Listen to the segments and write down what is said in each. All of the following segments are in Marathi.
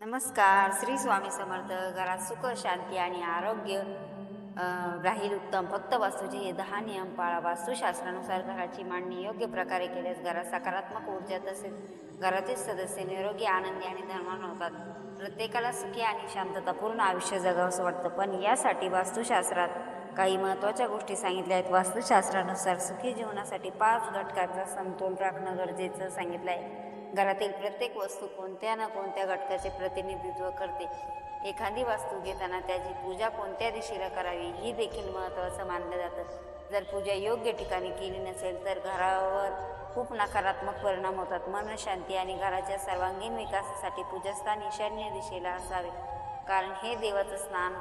नमस्कार श्री स्वामी समर्थ. घरात सुख शांती आणि आरोग्य राहील उत्तम. फक्त वास्तूचे हे दहा नियम पाळा. वास्तुशास्त्रानुसार घराची मांडणी योग्य प्रकारे केल्यास घरात सकारात्मक ऊर्जा तसेच घरातील सदस्य निरोगी आनंदी आणि धर्मान होतात. प्रत्येकाला सुखी आणि शांततापूर्ण आयुष्य जगावंसं वाटतं. पण यासाठी वास्तुशास्त्रात काही महत्त्वाच्या गोष्टी सांगितल्या आहेत. वास्तुशास्त्रानुसार सुखी जीवनासाठी पाच घटकांचा समतोल राखणं गरजेचं सांगितलं आहे घरातील प्रत्येक वस्तू कोणत्या ना कोणत्या घटकाचे प्रतिनिधित्व करते. एखादी वास्तू घेताना त्याची पूजा कोणत्या दिशेला करावी ही देखील महत्त्वाचं मानलं जातं. जर पूजा योग्य ठिकाणी केली नसेल तर घरावर खूप नकारात्मक परिणाम होतात. मन शांती आणि घराच्या सर्वांगीण विकासासाठी पूजास्थान ईशान्य दिशेला असावे. कारण हे देवाचं स्नान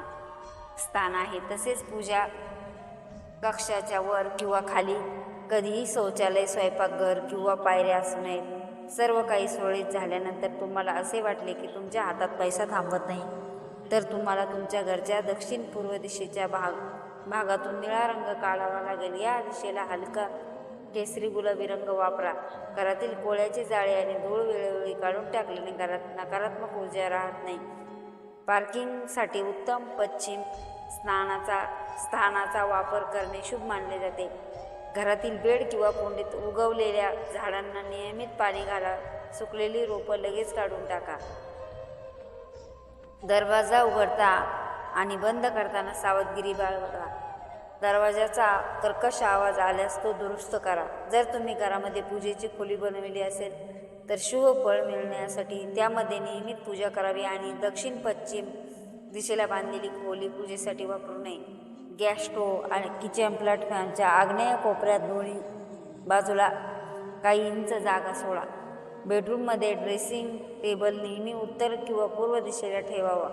स्थान आहे. तसेच पूजा कक्षाच्या वर किंवा खाली कधीही शौचालय स्वयंपाकघर किंवा पायऱ्या असू नयेत. सर्व काही सुरळीत झाल्यानंतर तुम्हाला असे वाटले की तुमच्या हातात पैसा थांबत नाही तर तुम्हाला तुमच्या घरच्या दक्षिण पूर्व दिशेच्या भाग भागातून निळा रंग काढावा लागेल. या दिशेला हलका केसरी गुलाबी रंग वापरा. घरातील कोळ्याचे जाळे आणि धूळ वेळोवेळी काढून टाकल्याने घरात नकारात्मक ऊर्जा राहत नाही. पार्किंगसाठी उत्तम पश्चिम स्नानाचा स्थानाचा वापर करणे शुभ मानले जाते. घरातील बेड किंवा कुंडीत उगवलेल्या झाडांना नियमित पाणी घाला सुकलेली रोपं लगेच काढून टाका. दरवाजा उघडता आणि बंद करताना सावधगिरी बाळगा. दरवाजाचा कर्कश आवाज आल्यास तो दुरुस्त करा. जर तुम्ही घरामध्ये पूजेची खोली बनवली असेल तर शुभ फळ मिळण्यासाठी त्यामध्ये नियमित पूजा करावी आणि दक्षिण पश्चिम दिशेला बांधलेली खोली पूजेसाठी वापरू नये. गॅस स्टोव्ह आणि किचन प्लॅटफॉर्मच्या आग्नेय कोपऱ्यात दोन्ही बाजूला काही इंच जागा सोडा. बेडरूममध्ये ड्रेसिंग टेबल नेहमी उत्तर किंवा पूर्व दिशेला ठेवावा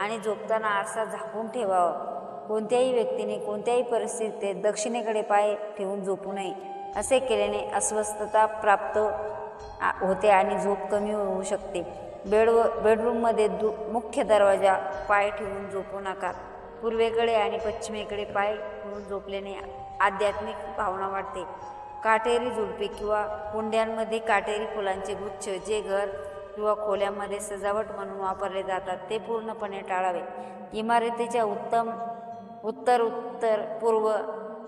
आणि झोपताना आरसा झाकून ठेवावा. कोणत्याही व्यक्तीने कोणत्याही परिस्थितीत दक्षिणेकडे पाय ठेवून झोपू नये. असे केल्याने अस्वस्थता प्राप्त होते आणि झोप कमी होऊ शकते. बेड बेडरूममध्ये दु मुख्य दरवाजा पाय ठेवून झोपू नका. पूर्वेकडे आणि पश्चिमेकडे पाय ठेवून झोपल्याने आध्यात्मिक भावना वाढते. काटेरी झुडपे किंवा कुंड्यांमध्ये काटेरी फुलांचे गुच्छ जे घर किंवा खोल्यांमध्ये सजावट म्हणून वापरले जातात ते पूर्णपणे टाळावे. इमारतीच्या उत्तम उत्तर उत्तर पूर्व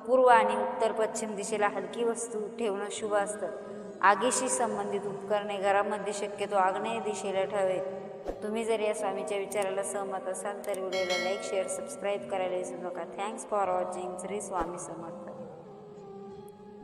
पूर्व आणि उत्तर पश्चिम दिशेला हलकी वस्तू ठेवणं शुभ असतं. आगीशी संबंधित उपकरणे घरामध्ये शक्यतो आग्नेय दिशेला ठेवेत तुम्ही जर या स्वामीच्या विचाराला सहमत असाल तर व्हिडिओला लाईक शेअर सबस्क्राईब करायला विसरू नका. Thanks for watching Shri Swami Samarth.